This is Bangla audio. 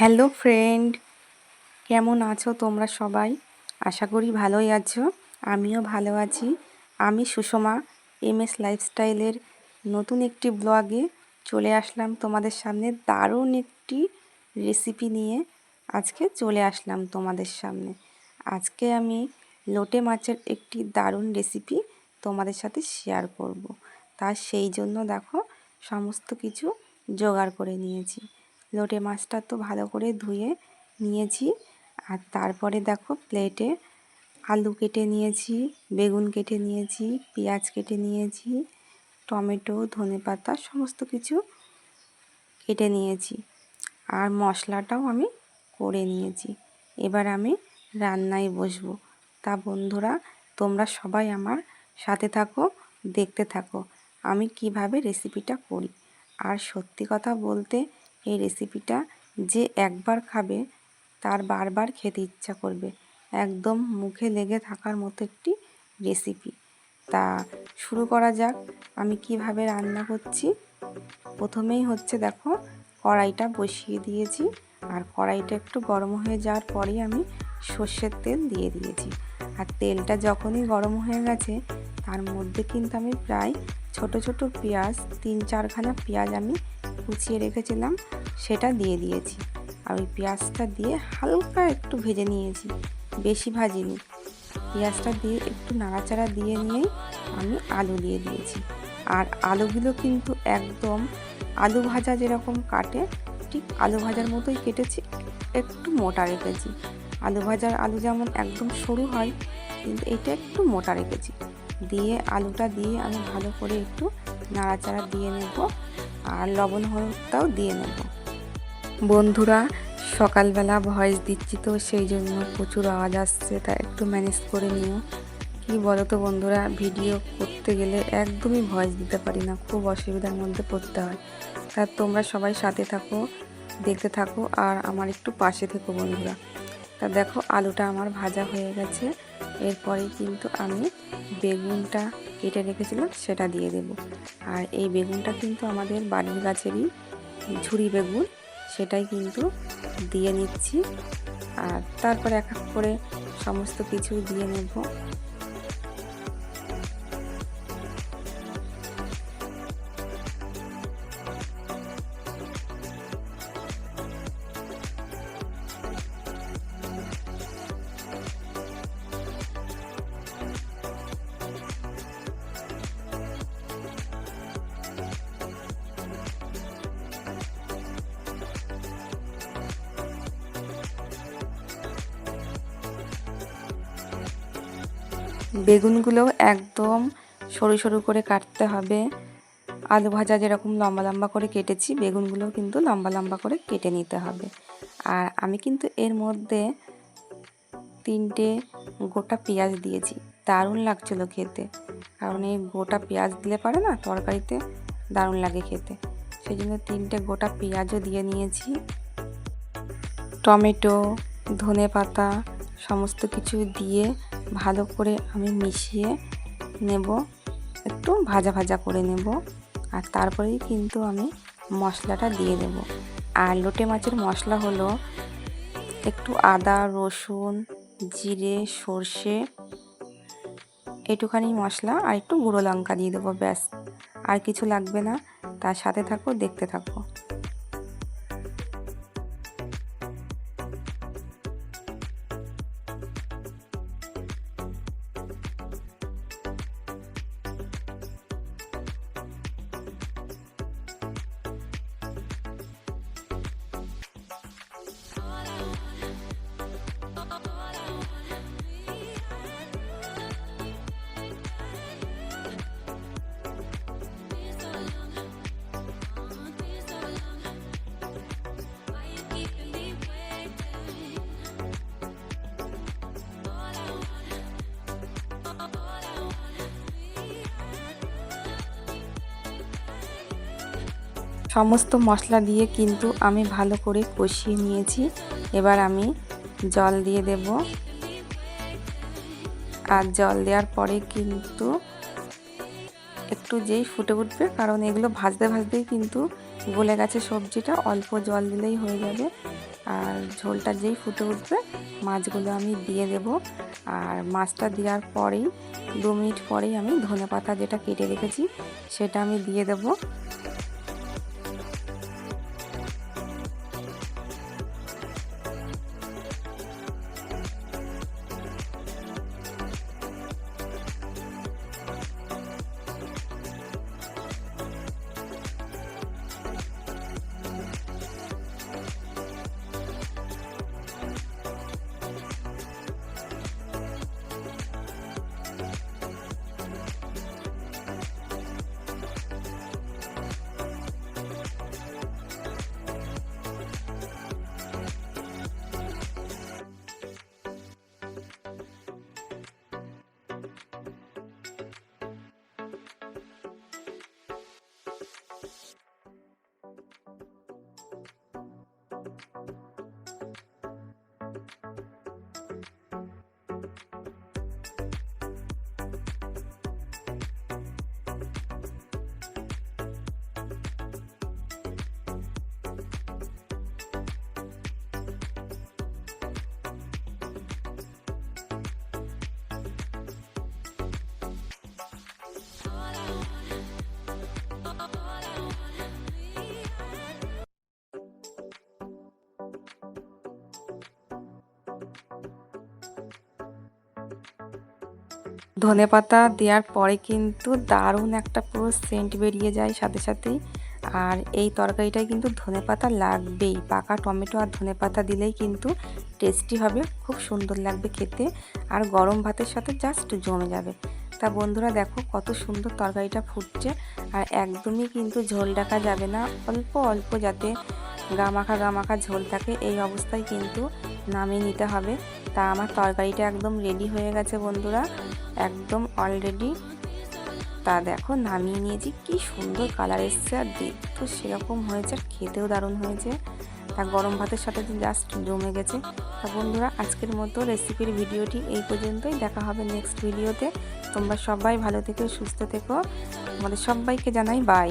হ্যালো ফ্রেন্ড, কেমন আছো তোমরা সবাই? আশা করি ভালোই আছো, আমিও ভালো আছি। আমি সুষমা এম এস লাইফস্টাইলের নতুন একটি ব্লগে চলে আসলাম তোমাদের সামনে। দারুণ একটি রেসিপি নিয়ে আজকে চলে আসলাম তোমাদের সামনে। আজকে আমি লোটে মাছের একটি দারুণ রেসিপি তোমাদের সাথে শেয়ার করব। তা সেই জন্য দেখো, সমস্ত কিছু জোগাড় করে নিয়েছি। লোটে মাছটা তো ভালো করে ধুয়ে নিয়েছি। আর তারপরে দেখো প্লেটে আলু কেটে নিয়েছি, বেগুন কেটে নিয়েছি, পেঁয়াজ কেটে নিয়েছি, টমেটো, ধনেপাতা সমস্ত কিছু কেটে নিয়েছি। আর মশলাটাও আমি করে নিয়েছি। এবার আমি রান্নায় বসবো। তা বন্ধুরা, তোমরা সবাই আমার সাথে থাকো, দেখতে থাকো। আমি কীভাবে রেসিপিটা করি। আর সত্যি কথা বলতে এই রেসিপিটা যে একবার খাবে, তার বারবার খেতে ইচ্ছা করবে। একদম মুখে লেগে থাকার মতো একটি রেসিপি তা শুরু করা যাক। আমি কীভাবে রান্না করছি? প্রথমেই হচ্ছে দেখো, কড়াইটা বসিয়ে দিয়েছি। আর কড়াইটা একটু গরম হয়ে যাওয়ার পরেই আমি সর্ষের তেল দিয়ে দিয়েছি। আর তেলটা যখনই গরম হয়ে গেছে, তার মধ্যে কিন্তু আমি প্রায় ছোট ছোট পেঁয়াজ, তিন চারখানা পেঁয়াজ আমি কুচিয়ে রেখেছিলাম, সেটা দিয়ে দিয়েছি। আর ওই পেঁয়াজটা দিয়ে হালকা একটু ভেজে নিয়েছি, বেশি ভাজিনি। পেঁয়াজটা দিয়ে একটু নাড়াচাড়া দিয়ে নিয়েই আমি আলু দিয়ে দিয়েছি। আর আলুগুলো কিন্তু একদম আলু ভাজা যেরকম কাটে, ঠিক আলু ভাজার মতোই কেটেছি, একটু মোটা রেখেছি। আলু ভাজার আলু যেমন একদম সরু হয়, কিন্তু এটা একটু মোটা রেখেছি। দিয়ে আলুটা দিয়ে আমি ভালো করে একটু নাড়াচাড়া দিয়ে নেব। আর লবণ হলুদটাও দিয়ে নেব। বন্ধুরা, সকালবেলা ভয়েস দিচ্ছি তো, সেই জন্য প্রচুর আওয়াজ আসছে, তা একটু ম্যানেজ করে নিও। কি বলো তো বন্ধুরা ভিডিও করতে গেলে একদমই ভয়েস দিতে পারি না, খুব অসুবিধার মধ্যে পড়তে হয়। তা তোমরা সবাই সাথে থাকো, দেখতে থাকো, আর আমার একটু পাশে থেকো বন্ধুরা। তা দেখো, আলুটা আমার ভাজা হয়ে গেছে। এরপরে কিন্তু আমি বেগুনটা কেটে রেখেছিলাম, সেটা দিয়ে দেব। আর এই বেগুনটা কিন্তু আমাদের বাড়ির গাছেরই ঝুড়ি বেগুন, সেটাই কিন্তু দিয়ে নিচ্ছি। আর তারপরে এক এক করে সমস্ত কিছু দিয়ে নেব। বেগুনগুলো একদম সরু সরু করে কাটতে হবে। আলু ভাজা যেরকম লম্বা লম্বা করে কেটেছি বেগুনগুলো কিন্তু লম্বা লম্বা করে কেটে নিতে হবে। আর আমি কিন্তু এর মধ্যে তিনটে গোটা পেঁয়াজ দিয়েছি। দারুণ লাগছিল খেতে। কারণ এই গোটা পেঁয়াজ দিলে পারে না, তরকারিতে দারুণ লাগে খেতে। সেই জন্য তিনটে গোটা পেঁয়াজও দিয়ে নিয়েছি। টমেটো ধনে পাতা সমস্ত কিছু দিয়ে ভালো করে আমি মিশিয়ে নেব। একটু ভাজা ভাজা করে নেব আর তারপরেই কিন্তু আমি মশলাটা দিয়ে দেব। আর লোটে মাছের মশলা হলো একটু আদা, রসুন, জিরে, সর্ষে, এটুখানি মশলা আর একটু গুঁড়ো লঙ্কা দিয়ে দেবো ব্যাস। আর কিছু লাগবে না, তার সাথে থাকো, দেখতে থাকো। সমস্ত মশলা দিয়ে কিন্তু আমি ভালো করে কষিয়ে নিয়েছি। এবার আমি জল দিয়ে দেব। আর জল দেওয়ার পরে কিন্তু একটু যেই ফুটে উঠবে, কারণ এগুলো ভাজতে ভাজতেই কিন্তু গলে গেছে সবজিটা, অল্প জল দিলেই হয়ে যাবে। আর ঝোলটা যেই ফুটে উঠবে, মাছগুলো আমি দিয়ে দেব। আর মাছটা দেওয়ার পরেই, দু মিনিট পরেই আমি ধনে পাতা যেটা কেটে রেখেছি, সেটা আমি দিয়ে দেবো। ধনে পাতা দেওয়ার পরে কিন্তু দারুণ একটা পুরো সেন্ট বেরিয়ে যায় সাথে সাথেই। আর এই তরকারিটায় কিন্তু ধনে পাতা লাগবেই। পাকা টমেটো আর ধনে পাতা দিলেই কিন্তু টেস্টি হবে, খুব সুন্দর লাগবে খেতে। আর গরম ভাতের সাথে জাস্ট জমে যাবে। তা বন্ধুরা দেখো কত সুন্দর তরকারিটা ফুটছে। আর একদমই কিন্তু ঝোল ডাকা যাবে না, অল্প অল্প যাতে গামাখা গামাখা ঝোল থাকে, এই অবস্থায় কিন্তু নামিয়ে নিতে হবে। তা আমার তরকারিটা একদম রেডি হয়ে গেছে বন্ধুরা। একদম অলরেডি তা দেখো নামিয়ে নিয়েছি, কি সুন্দর কালার এসছে আর দেখতে সেরকম হয়েছে, আর খেতেও দারুণ হয়েছে। তা গরম ভাতের সাথে জাস্ট জমে গেছে। তা বন্ধুরা, আজকের মতো রেসিপির ভিডিওটি এই পর্যন্তই। দেখা হবে নেক্সট ভিডিওতে তোমরা সবাই ভালো থেকো, সুস্থ থেকো। আমাদের সবাইকে জানাই বাই